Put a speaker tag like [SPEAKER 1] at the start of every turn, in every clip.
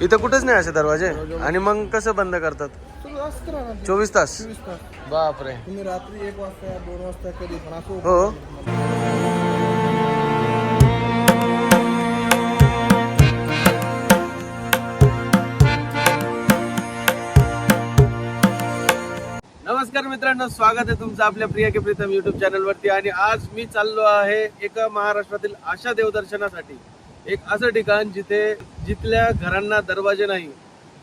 [SPEAKER 1] इथं कुठेच नाही असे दरवाजे? आणि मग कसं बंद करतात? चोवीस तास. बापरे.
[SPEAKER 2] तुम्ही रात्री एक वाजता दोन वाजता कधी पण असं.
[SPEAKER 1] हो. नमस्कार मित्रांनो स्वागत आहे तुमचं आपल्या प्रिया के प्रीतम युट्यूब चॅनल वरती. आणि आज मी चाललो आहे एका महाराष्ट्रातील अशा देवदर्शनासाठी. एक असं ठिकाण जिथे जिथल्या घरांना दरवाजे नाही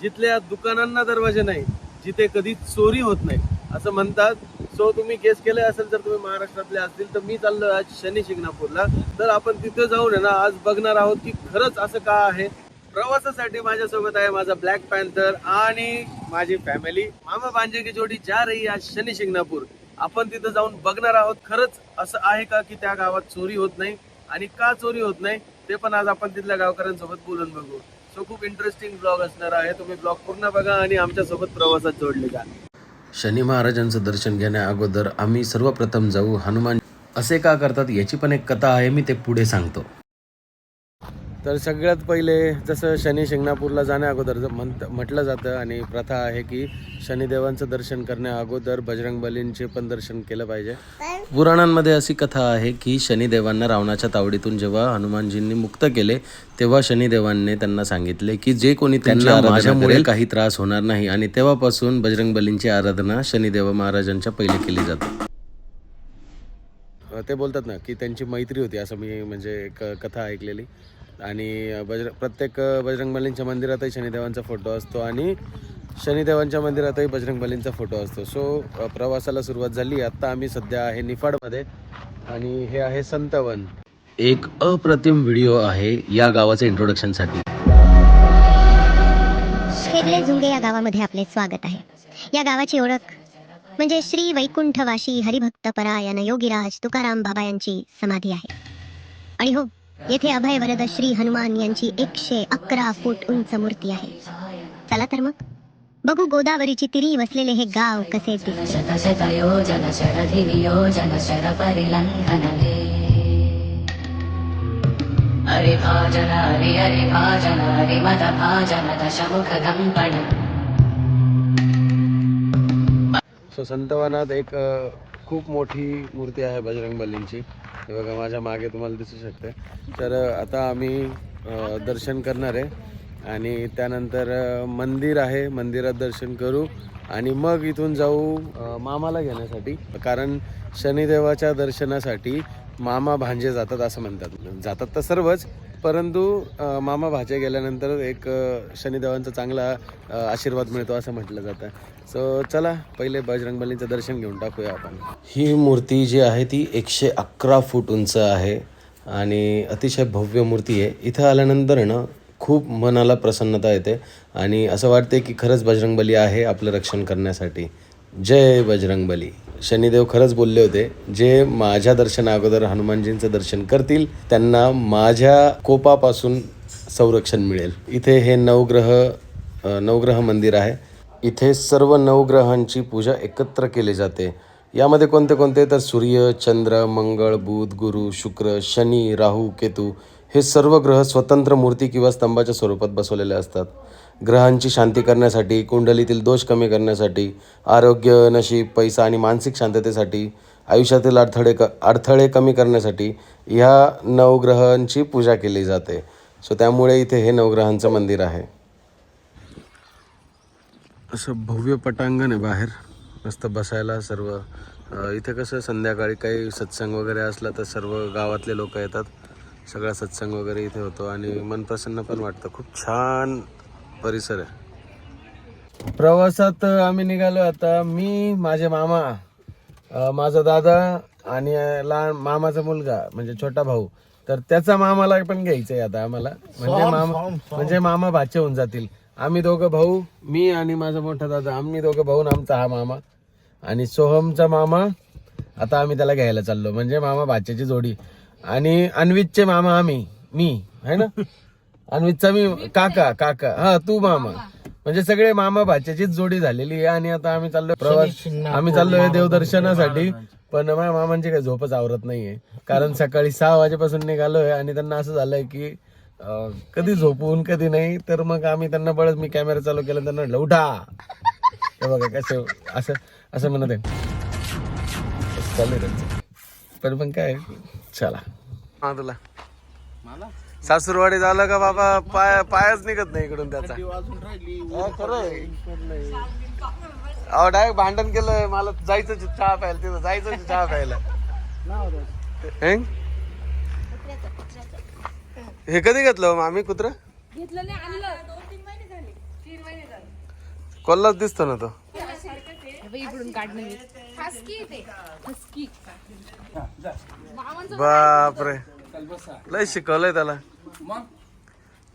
[SPEAKER 1] जिथल्या दुकानांना दरवाजे नाही जिथे कधी चोरी होत नाही. असं म्हणतात. सो तुम्ही केस केले असेल तर तुम्ही महाराष्ट्रातले असतील तर मी चाललो आज शनी शिंगणापूरला. तर आपण तिथे जाऊन आहे ना आज बघणार आहोत की खरंच असं का आहे. प्रवासासाठी माझ्यासोबत आहे माझा ब्लॅक पॅन्थर आणि माझी फॅमिली मामा भांजे की जोडी जा रही आज शनी शिंगणापूर. आपण तिथं जाऊन बघणार आहोत खरंच असं आहे का की त्या गावात चोरी होत नाही? आणि का चोरी होत नाही? ते पण आज आपण तिथल्या गावकऱ्यांसोबत बोलून बघू. सो खूप इंटरेस्टिंग ब्लॉग असणार आहे. तुम्ही ब्लॉग पूर्ण बघा आणि आमच्यासोबत प्रवासात जोडले जा. शनी महाराजांचं दर्शन घेण्या अगोदर आम्ही सर्वप्रथम जाऊ हनुमान असे का करतात याची पण एक कथा आहे मी ते पुढे सांगतो. तर सगळ्यात पहिले जसं शनी शिंगणापूरला जाण्या अगोदर म्हणत म्हटलं जातं आणि प्रथा आहे की शनिदेवांचं दर्शन करण्या अगोदर बजरंग बलींचे पण दर्शन केलं पाहिजे. पुराणांमध्ये अशी कथा आहे की शनिदेवांना रावणाच्या तावडीतून जेव्हा हनुमानजींनी मुक्त केले तेव्हा शनिदेवांनी त्यांना सांगितले की जे कोणी त्यांना माझ्यामुळे काही त्रास होणार नाही आणि तेव्हापासून बजरंग बलींची आराधना शनिदेव महाराजांच्या पहिले केली जाते. ते बोलतात ना की त्यांची मैत्री होती असं मी म्हणजे एक कथा ऐकलेली. आणि बजर प्रत्येक बजरंगबलींच्या मंदिरातही शनिदेवांचा फोटो असतो आणि शनिदेवांच्या मंदिरातही बजरंगबलींचा फोटो असतो. सो प्रवासाला सुरुवात झाली. आत्ता आम्ही सध्या आहे निफाडमध्ये आणि हे आहे संतवन. एक अप्रतिम व्हिडिओ आहे या गावाच्या इंट्रोडक्शनसाठी
[SPEAKER 3] खेरले झुंगे या गावामध्ये आपले स्वागत आहे. या गावाची ओळख म्हणजे श्री वैकुंठवाशी हरिभक्त परायण योगीराज तुकाराम बाबा यांची समाधी आहे. आणि हो येथे अभय वरद श्री हनुमान यांची एकशे अकरा फूट उंच मूर्ती आहे. चला तर मग. बघू गोदावरीची तिरी वसलेले हे गाव कसे दिसते.
[SPEAKER 4] शतशतयोजन शरधिवियोजन शरपरिलङ्घनले हरिभाजन हरि हरिभाजन हरिमदभाजन दशमुखगम्पण
[SPEAKER 1] सो संतवनात एक खूप मोठी मूर्ती आहे बजरंगबलींची. हे बघा माझ्या मागे तुम्हाला दिसू शकते. तर आता आम्ही दर्शन करणार आहे. आणि त्यानंतर मंदिर आहे. मंदिरात दर्शन करू आणि मग इथून जाऊ मामाला घेण्यासाठी. कारण शनिदेवाच्या दर्शनासाठी मामा भांजे जातात असं म्हणतात. जातात तर सर्वच परंतु मामा भाचे गेल्यानंतर एक शनिदेवांचा चांगला आशीर्वाद मिळतो असं म्हटलं जातं. सो चला पहिले बजरंगबलीचं दर्शन घेऊन टाकूया आपण. ही मूर्ती जी आहे ती एकशे अकरा फूट उंच आहे आणि अतिशय भव्य मूर्ती आहे. इथं आल्यानंतर ना खूप मनाला प्रसन्नता येते आणि असं वाटते की खरंच बजरंगबली आहे आपलं रक्षण करण्यासाठी. जय बजरंगबली शनिदेव खरंच बोलले होते जे माझ्या दर्शना अगोदर हनुमानजींचं दर्शन करतील त्यांना माझ्या कोपापासून संरक्षण मिळेल. इथे हे नवग्रह नवग्रह मंदिर आहे. इथे सर्व नवग्रहांची पूजा एकत्र केली जाते. यामध्ये कोणते कोणते? तर सूर्य चंद्र मंगळ बुध गुरु शुक्र शनी राहू केतू हे सर्व ग्रह स्वतंत्र मूर्ती किंवा स्तंभाच्या स्वरूपात बसवलेले असतात. ग्रहांची शांती करण्यासाठी कुंडलीतील दोष कमी करण्यासाठी आरोग्य नशीब पैसा आणि मानसिक शांततेसाठी आयुष्यातील अडथळे क अडथळे कमी करण्यासाठी ह्या नवग्रहांची पूजा केली जाते. सो त्यामुळे इथे हे नवग्रहांचं मंदिर आहे. असं भव्य पटांगण आहे बाहेर. मस्त बसायला सर्व इथे कसं संध्याकाळी काही सत्संग वगैरे असला तर सर्व गावातले लोक येतात. सगळा सत्संग वगैरे इथे होतो आणि मन प्रसन्न पण वाटतं. खूप छान परिसर आहे. प्रवासात आम्ही निघालो आता. मी माझे मामा माझा दादा आणि लहान मामाचा मुलगा म्हणजे छोटा भाऊ. तर त्याचा मामाला पण घ्यायचंय आता आम्हाला. म्हणजे मामा म्हणजे मामा भाचे होऊन जातील. आम्ही दोघं भाऊ मी आणि माझा मोठा दादा आम्ही दोघं भाऊ आणि आमचा हा मामा. आणि सोहमचा मामा आता आम्ही त्याला घ्यायला चाललो. म्हणजे मामा भाच्याची जोडी. आणि अन्वितचे मामा आम्ही मी है ना? अन्वितचा मी काका काका. हा तू मामा. म्हणजे सगळे मामा भाच्याचीच जोडी झालेली आहे आणि आता आम्ही चाललो प्रवास आम्ही चाललोय देवदर्शनासाठी. पण माझ्या मामांची काही झोपच आवरत नाहीये. कारण सकाळी सहा वाजेपासून निघालोय आणि त्यांना असं झालंय की कधी झोपून कधी नाही तर मग आम्ही त्यांना बळच मी कॅमेरा चालू केला त्यांना म्हटलं उठा. हे बघा कसं असं असं म्हणत आहे चालू त्यांचं. पण मग काय चला. हा तुला सासूरवाडी झालं का बाबा पाय पायच निघत नाही इकडून त्याचा. अहो डायरेक्ट भांडण केलं मला जायचं चहा प्यायला तिथं जायचं चहा प्यायला. हेंग? हे कधी घेतलं हो आम्ही कुत्र?
[SPEAKER 5] घेतलं नाही आणलं. दोन तीन महिने झाले तीन महिने झाले
[SPEAKER 1] कोल्हाच दिसतो ना तो.
[SPEAKER 5] इकडून काढणं हस्की ते. हस्की.
[SPEAKER 1] बापरे. लय शिकवलंय त्याला.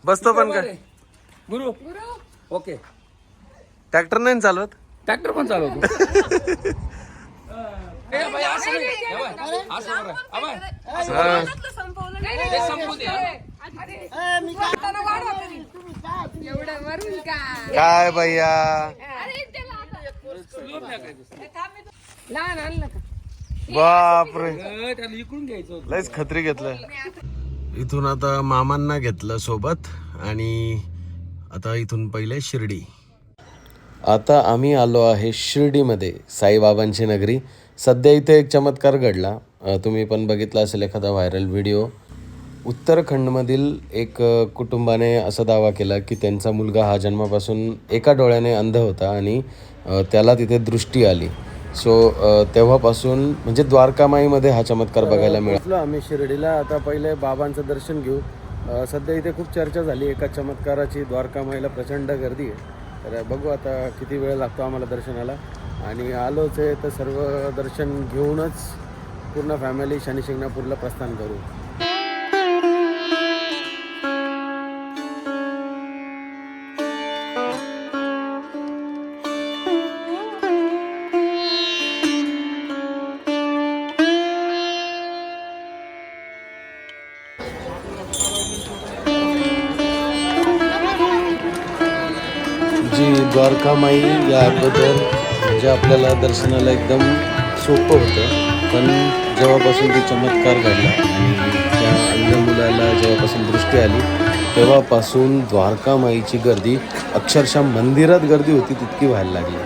[SPEAKER 1] बसतो पण का?
[SPEAKER 6] गुरु. ओके.
[SPEAKER 1] ट्रॅक्टर नाही ना चालवत?
[SPEAKER 6] ट्रॅक्टर पण चालवतो.
[SPEAKER 1] काय भैया?
[SPEAKER 5] लहान आणलं का?
[SPEAKER 1] बापरे.
[SPEAKER 6] ए, त्याला इकडून घ्यायचं होतं.
[SPEAKER 1] लयच खत्री घेतलं इथून आता मामांना घेतलं सोबत आणि आता इथून पहिले शिर्डी. आता आम्ही आलो आहे शिर्डीमध्ये साईबाबांची नगरी. सध्या इथे एक चमत्कार घडला. तुम्ही पण बघितला असेल एखादा व्हायरल व्हिडिओ. उत्तराखंडमधील एक कुटुंबाने असा दावा केला की त्यांचा मुलगा हा जन्मापासून एका डोळ्याने अंध होता आणि त्याला तिथे दृष्टी आली. सो तेव्हापासून म्हणजे द्वारकामाईमध्ये हा चमत्कार बघायला मिळाला. आम्ही शिर्डीला. आता पहिले बाबांचं दर्शन घेऊ. सध्या इथे खूप चर्चा झाली. एका चमत्काराची द्वारकामाईला प्रचंड गर्दी आहे. तर बघू आता किती वेळ लागतो आम्हाला दर्शनाला. आणि आलोच आहे तर सर्व दर्शन घेऊनच पूर्ण फॅमिली शनी शिंगणापूरला प्रस्थान करू. जी द्वारकामाई या अगोदर म्हणजे आपल्याला दर्शनाला एकदम सोपं होतं. पण जेव्हापासून ते चमत्कार घडला आणि त्या अन्य मुलाला जेव्हापासून दृष्टी आली तेव्हापासून द्वारकामाईची गर्दी अक्षरशः मंदिरात गर्दी होती तितकी व्हायला लागली.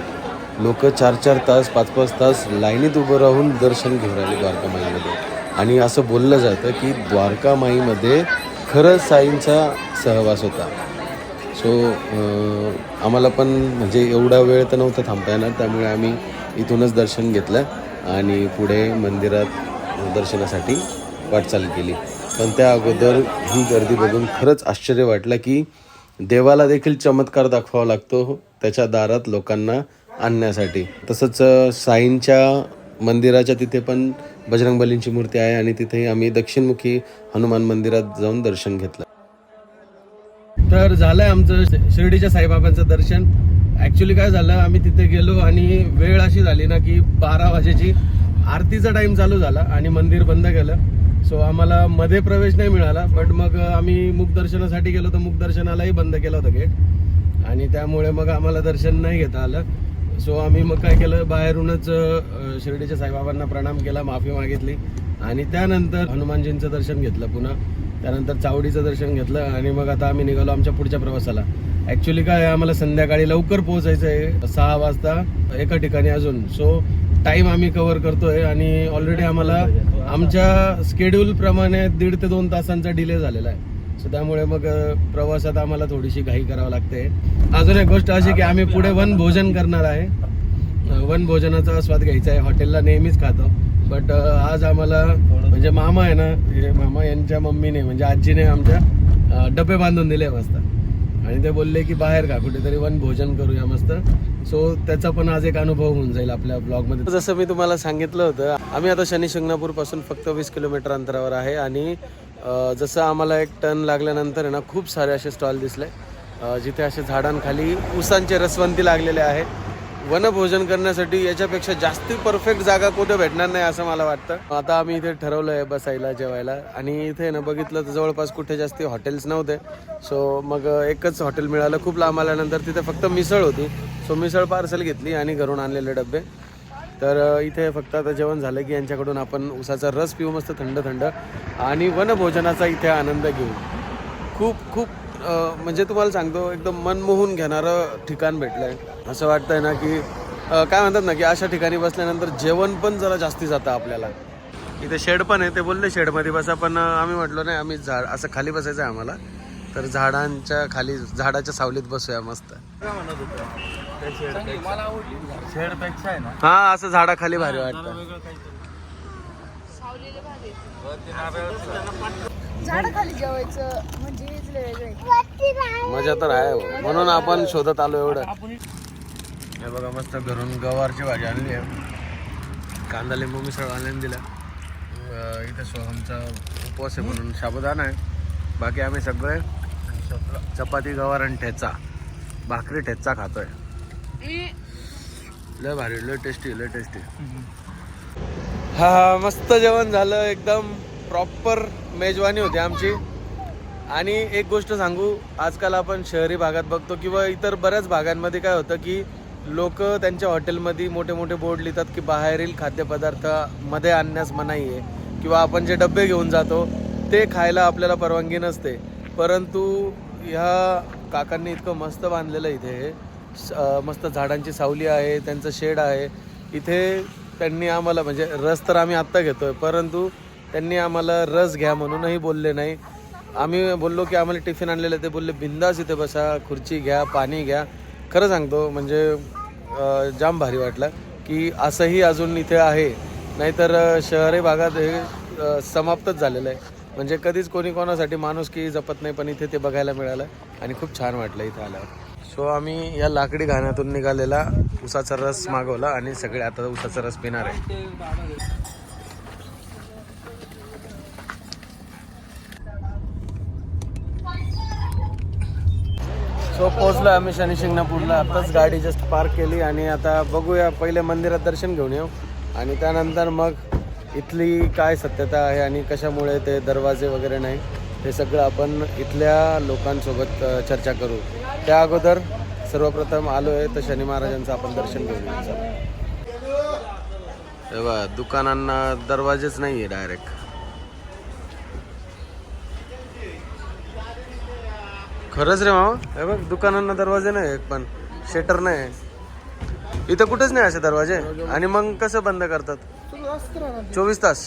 [SPEAKER 1] लोक चार चार तास पाच पाच तास लाईनीत उभं राहून दर्शन घेऊन राहिले द्वारकामाईमध्ये. आणि असं बोललं जातं की द्वारकामाईमध्ये खरंच साईंचा सहवास होता. सो आम्हाला पण म्हणजे एवढा वेळ तर नव्हता थांबता येणार त्यामुळे आम्ही इथूनच दर्शन घेतलं आणि पुढे मंदिरात दर्शनासाठी वाटचाल केली. पण त्या अगोदर ही गर्दी बघून खरंच आश्चर्य वाटलं की देवाला देखील चमत्कार दाखवावा लागतो त्याच्या दारात लोकांना आणण्यासाठी. तसंच साईंच्या मंदिराच्या तिथे पण बजरंगबलींची मूर्ती आहे आणि तिथेही आम्ही दक्षिणमुखी हनुमान मंदिरात जाऊन दर्शन घेतलं. तर झालंय आमचं शिर्डीच्या साईबाबांचं दर्शन. ॲक्च्युली काय झालं आम्ही तिथे गेलो आणि वेळ अशी झाली ना की बारा वाजेची आरतीचा टाईम चालू झाला आणि मंदिर बंद केलं. सो आम्हाला मध्ये प्रवेश नाही मिळाला बट मग आम्ही मुखदर्शनासाठी गेलो तर मुखदर्शनालाही बंद केलं होतं गेट आणि त्यामुळे मग आम्हाला दर्शन नाही घेता आलं. सो आम्ही मग काय केलं बाहेरूनच शिर्डीच्या साईबाबांना प्रणाम केला माफी मागितली. आणि त्यानंतर हनुमानजींचं दर्शन घेतलं पुन्हा. त्यानंतर चावडीचं दर्शन घेतलं आणि मग आता आम्ही निघालो आमच्या पुढच्या प्रवासाला. ॲक्च्युली काय आम्हाला संध्याकाळी लवकर पोहोचायचं आहे सहा वाजता एका ठिकाणी अजून. सो टाईम आम्ही कव्हर करतोय आणि ऑलरेडी आम्हाला आमच्या स्केड्यूल प्रमाणे दीड ते दोन तासांचा डिले झालेला आहे. सो त्यामुळे मग प्रवासात आम्हाला थोडीशी घाई करावं लागते. अजून एक गोष्ट अशी की आम्ही पुढे वन भोजन करणार आहे. वन भोजनाचा स्वाद घ्यायचा आहे. हॉटेलला नेहमीच खातो. बट uh, आज आम्हाला म्हणजे मामा आहे ना हे मामा यांच्या मम्मीने म्हणजे आजीने आमच्या डबे बांधून दिले मस्त. आणि ते बोलले की बाहेर का कुठेतरी वन भोजन करूया मस्त. सो त्याचा पण आज एक अनुभव होऊन जाईल आपल्या ब्लॉगमध्ये जसं मी तुम्हाला सांगितलं होतं आम्ही आता शनी शिंगणापूरपासून फक्त वीस किलोमीटर अंतरावर आहे आणि जसं आम्हाला एक टर्न लागल्यानंतर आहे ना खूप सारे असे स्टॉल दिसले. जिथे असे झाडांखाली उसांचे रसवंती लागलेले आहेत. वनभोजन करण्यासाठी याच्यापेक्षा जास्ती परफेक्ट जागा कुठे भेटणार नाही असं मला वाटतं. आता आम्ही इथे ठरवलं आहे बसायला जेवायला. आणि इथे ना बघितलं तर जवळपास कुठे जास्ती हॉटेल्स नव्हते. सो मग एकच हॉटेल मिळालं खूप लांब आल्यानंतर. तिथे फक्त मिसळ होती. सो मिसळ पार्सल घेतली आणि घरून आणलेले डबे तर इथे फक्त आता जेवण झालं की यांच्याकडून आपण उसाचा रस पिऊ मस्त थंड थंड. आणि वनभोजनाचा इथे आनंद घेऊ. खूप खूप म्हणजे तुम्हाला सांगतो एकदम मनमोहून घेणारं ठिकाण भेटलं आहे असं वाटतंय ना की काय म्हणतात ना की अशा ठिकाणी बसल्यानंतर जेवण पण जरा जास्ती जातं आपल्याला. इथे शेड पण आहे ते बोलले शेडमध्ये बसा पण आम्ही म्हटलो नाही आम्ही झाड असं खाली बसायचं आहे आम्हाला. तर झाडांच्या खाली झाडाच्या सावलीत बसूया मस्त. हा असं झाडाखाली भारी वाटतं.
[SPEAKER 5] झाडाखाली जेवायचं म्हणजे
[SPEAKER 1] मजा तर आहे हो. म्हणून आपण शोधत आलो एवढं. हे बघा मस्त घरून गवारची भाजी आणली आहे. कांदा लिंबू मिसळ आणून दिला. इथं इथे सोहमचा उपवास आहे म्हणून साबुदाणा आहे. बाकी आम्ही सगळे चपाती गवार आणि ठेचा. भाकरी ठेचा खातोय. लय भारी लय टेस्टी लय टेस्टी हा मस्त जेवण झालं. एकदम प्रॉपर मेजवानी होती आमची. आणि एक गोष्ट सांगू आजकाल आपण शहरी भागात बघतो किंवा इतर बऱ्याच भागांमध्ये काय होतं की लोक त्यांच्या हॉटेलमध्ये मोठे मोठे बोर्ड लिहितात की बाहेरील खाद्यपदार्थमध्ये आणण्यास मनाई आहे किंवा आपण जे डबे घेऊन जातो ते खायला आपल्याला परवानगी नसते. परंतु ह्या काकांनी इतकं मस्त बांधलेलं इथे. स- मस्त झाडांची सावली आहे त्यांचं शेड आहे. इथे त्यांनी आम्हाला म्हणजे रस तर आम्ही आत्ता घेतोय परंतु त्यांनी आम्हाला रस घ्या म्हणूनही बोलले नाही. आम्ही बोललो की आम्हाला टिफिन आणलेलं ते बोलले बिंदास इथे बसा खुर्ची घ्या पाणी घ्या. खरं सांगतो म्हणजे जाम भारी वाटलं की असंही अजून इथे आहे. नाहीतर शहरी भागात हे समाप्तच झालेलं आहे. म्हणजे कधीच कोणी कोणासाठी माणूस की जपत नाही पण इथे ते बघायला मिळालं आणि खूप छान वाटलं इथे आल्यावर. सो आम्ही या लाकडी घाण्यातून निघालेला उसाचा रस मागवला आणि सगळे आता उसाचा रस पिणार आहे सो पोहोचलो आम्ही शनी शिंगणापूरला आताच गाडी जस्ट पार्क केली आणि आता बघूया पहिले मंदिरात दर्शन घेऊन येऊ. आणि त्यानंतर मग इथली काय सत्यता आहे आणि कशामुळे ते दरवाजे वगैरे नाही हे सगळं आपण इथल्या लोकांसोबत चर्चा करू. त्या अगोदर सर्वप्रथम आलो आहे तर शनी महाराजांचं आपण दर्शन घेऊन येऊ. दुकानांना दरवाजेच नाही आहे डायरेक्ट खरंच रे मामा? हे बघ दुकानांना दरवाजे नाही एक पण शेटर नाही इथं कुठेच नाही असे दरवाजे. आणि मग कसं बंद करतात. चोवीस तास.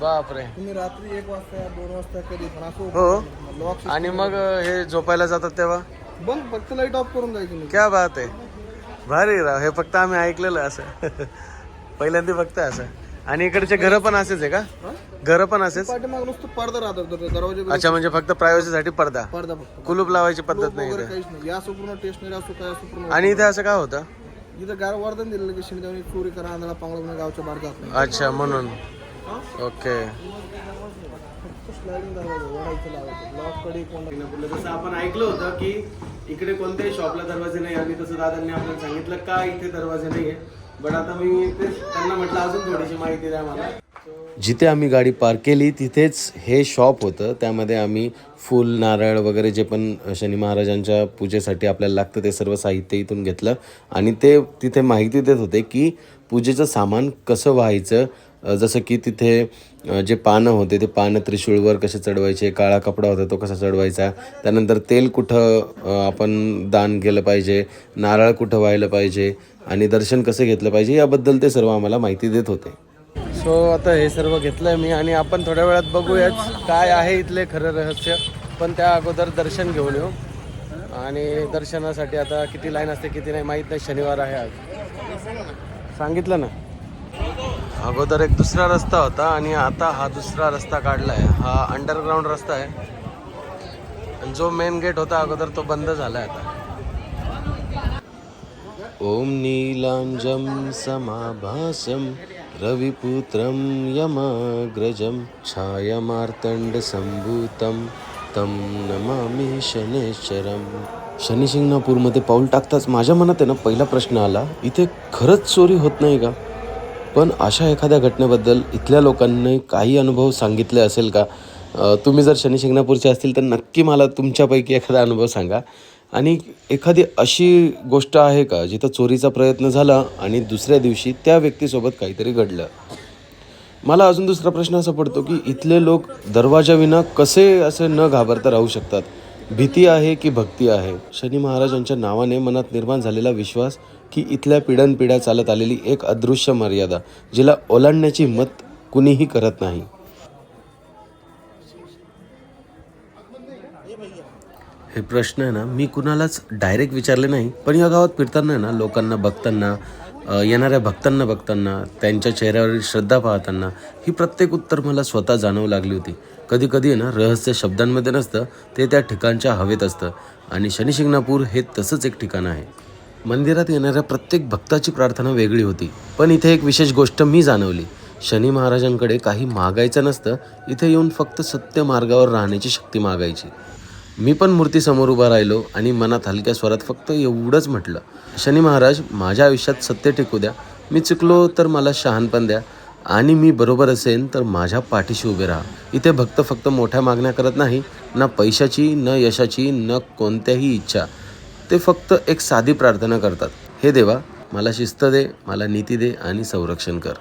[SPEAKER 1] बापरे.
[SPEAKER 2] तुम्ही रात्री एक वाजता दोन वाजता कधी पण असं.
[SPEAKER 1] हो.
[SPEAKER 2] लॉक
[SPEAKER 1] आणि मग हे झोपायला जातात तेव्हा?
[SPEAKER 2] बंद फक्त लाइट ऑफ करून जायचं
[SPEAKER 1] क्या बात आहे. भारी राव हे फक्त आम्ही ऐकलेलं असं. पहिल्यांदा फक्त असं. आणि इकडचे घरं पण असेच आहे का? घरं पण असेच?
[SPEAKER 2] पाठीमाग नुसतं पडदा राहतात दर- दरवाजे
[SPEAKER 1] अच्छा म्हणजे फक्त प्रायव्हसीसाठी पडदा?
[SPEAKER 2] पडदा फक्त.
[SPEAKER 1] कुलूप लावायची पद्धत नाही
[SPEAKER 2] वगैरे
[SPEAKER 1] इथे?
[SPEAKER 2] काहीच नाही. या असं पूर्ण टेस्टनरी असो काय असो पूर्ण
[SPEAKER 1] आणि इथे असं काय होतं?
[SPEAKER 2] इथं गार वर्धन दिलेलं की शनिदेवनी चोरी करा आंधळा पांगळा गावच्या बाहेर जात नाही.
[SPEAKER 1] अच्छा म्हणून. ओके.
[SPEAKER 2] स्लायडिंग दरवाजा वडायचं लावायचं. लॉककडे कोण
[SPEAKER 1] जसं आपण ऐकलं होतं की इकडे कोणत्याही शॉपला दरवाजे नाही आणि तसं दादांनी आपल्याला सांगितलं का इथे दरवाजे नाही बट आता मी तेच त्यांना म्हटलं अजून थोडीशी माहिती द्या मला. जिथे आम्ही गाडी पार्क केली तिथेच हे शॉप होतं. त्यामध्ये आम्ही फूल नारळ वगैरे जे पण शनी महाराजांच्या पूजेसाठी आपल्याला लागतं ते सर्व साहित्य इथून घेतलं. आणि ते तिथे माहिती देत होते की पूजेचं सामान कसं व्हायचं. जसं की तिथे जे पानं होते ते पानं त्रिशूळवर कसे चढवायचे काळा कपडा होता तो कसा चढवायचा. त्यानंतर तेल कुठं आपण दान केलं पाहिजे नारळ कुठं व्हायला पाहिजे आणि दर्शन कसं घेतलं पाहिजे याबद्दल ते सर्व आम्हाला माहिती देत होते. सो आता हे सर्व घेतलंय मी आणि आपण थोड्या वेळात बघूयाच काय आहे इथले खरं रहस्य. पण त्या अगोदर दर्शन घेऊन येऊ. आणि दर्शनासाठी आता किती लाईन असते किती नाही माहीत नाही. शनिवार आहे आज. सांगितलं ना? अगोदर एक दुसरा रस्ता होता आणि आता हा दुसरा रस्ता काढला आहे हा अंडरग्राऊंड रस्ता आहे. आणि जो मेन गेट होता अगोदर तो बंद झाला आहे आता. ॐ नीलाञ्जं समाभासं रविपुत्रं यमाग्रजं छायामार्तण्डसम्भूतं तं नमामि शनेश्वरं शनिशिंगणापूरमध्ये पाऊल टाकताच माझ्या मनात आहे ना पहिला प्रश्न आला इथे खरंच चोरी होत नाही का? पण अशा एखाद्या घटनेबद्दल इथल्या लोकांनी काही अनुभव सांगितले असेल का? तुम्ही जर शनिशिंगणापूरचे असतील तर नक्की मला तुमच्यापैकी एखादा अनुभव सांगा. आणि एखादी अशी गोष्ट आहे का जिथं चोरीचा प्रयत्न झाला आणि दुसऱ्या दिवशी त्या व्यक्तीसोबत काहीतरी घडलं? मला अजून दुसरा प्रश्न असा पडतो की इथले लोक दरवाजाविना कसे असे न घाबरता राहू शकतात? भीती आहे की भक्ती आहे? शनी महाराजांच्या नावाने मनात निर्माण झालेला विश्वास की इथल्या पिढ्यानपिढ्या चालत आलेली एक अदृश्य मर्यादा जिला ओलांडण्याची हिंमत कुणीही करत नाही. हे प्रश्न आहे ना मी कुणालाच डायरेक्ट विचारले नाही पण या गावात फिरताना आहे ना लोकांना बघताना येणाऱ्या भक्तांना बघताना त्यांच्या चेहऱ्यावरील श्रद्धा पाहताना ही प्रत्येक उत्तर मला स्वतः जाणवू लागली होती. कधी कधी आहे ना रहस्य शब्दांमध्ये नसतं ते त्या ठिकाणच्या हवेत असतं. आणि शनिशिंगणापूर हे तसंच एक ठिकाण आहे. मंदिरात येणाऱ्या प्रत्येक भक्ताची प्रार्थना वेगळी होती पण इथे एक विशेष गोष्ट मी जाणवली. शनी महाराजांकडे काही मागायचं नसतं इथे येऊन फक्त सत्य मार्गावर राहण्याची शक्ती मागायची. मी पण मूर्तीसमोर उभा राहिलो आणि मनात हलक्या स्वरात फक्त एवढंच म्हटलं शनी महाराज माझ्या आयुष्यात सत्य टिकू द्या. मी चुकलो तर मला शहाणपण द्या. आणि मी बरोबर असेन तर माझ्या पाठीशी उभे राहा. इथे भक्त फक्त मोठ्या मागण्या करत नाही ना पैशाची न यशाची न कोणत्याही इच्छा. ते फक्त एक साधी प्रार्थना करतात. हे देवा मला शिस्त दे मला नीती दे आणि संरक्षण कर.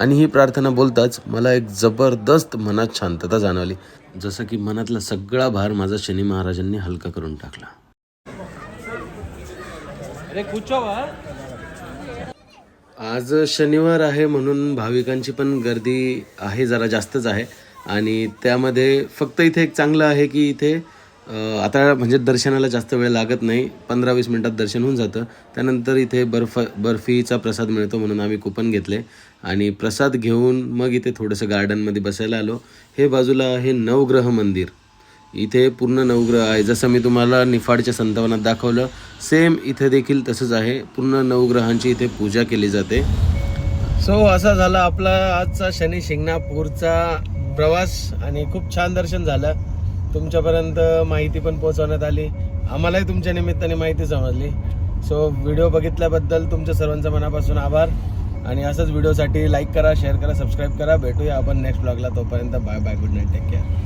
[SPEAKER 1] आणि ही प्रार्थना बोलताच मला एक जबरदस्त मनात शांतता जाणवली. जसं की मनातला सगळा भार माझा शनी महाराजांनी हलका करून टाकला. आज शनिवार आहे म्हणून भाविकांची पण गर्दी आहे जरा जास्तच आहे. आणि त्यामध्ये फक्त इथे एक चांगलं आहे की इथे आता म्हणजे दर्शनाला जास्त वेळ लागत नाही. पंधरा वीस मिनटात दर्शन होऊन जातं. त्यानंतर इथे बर्फ बर्फीचा प्रसाद मिळतो म्हणून आम्ही कुपन घेतले. आणि प्रसाद घेऊन मग इथे थोडंसं गार्डनमध्ये बसायला आलो. हे बाजूला आहे नवग्रह मंदिर. इथे पूर्ण नवग्रह आहे. जसं मी तुम्हाला निफाडच्या संतवनात दाखवलं सेम इथे देखील तसंच आहे. पूर्ण नवग्रहांची इथे पूजा केली जाते. सो असा झाला आपला आजचा शनी शिंगणापूरचा प्रवास. आणि खूप छान दर्शन झालं. तुमच्यापर्यंत माहिती पण पोहोचवण्यात आली. आम्हालाही तुमच्या निमित्ताने माहिती समजली. सो व्हिडिओ बघितल्याबद्दल तुमच्या सर्वांचा मनापासून आभार. आणि असंच व्हिडिओसाठी लाईक करा शेअर करा सबस्क्राईब करा. भेटूया आपण नेक्स्ट ब्लॉगला तोपर्यंत bye bye good night take care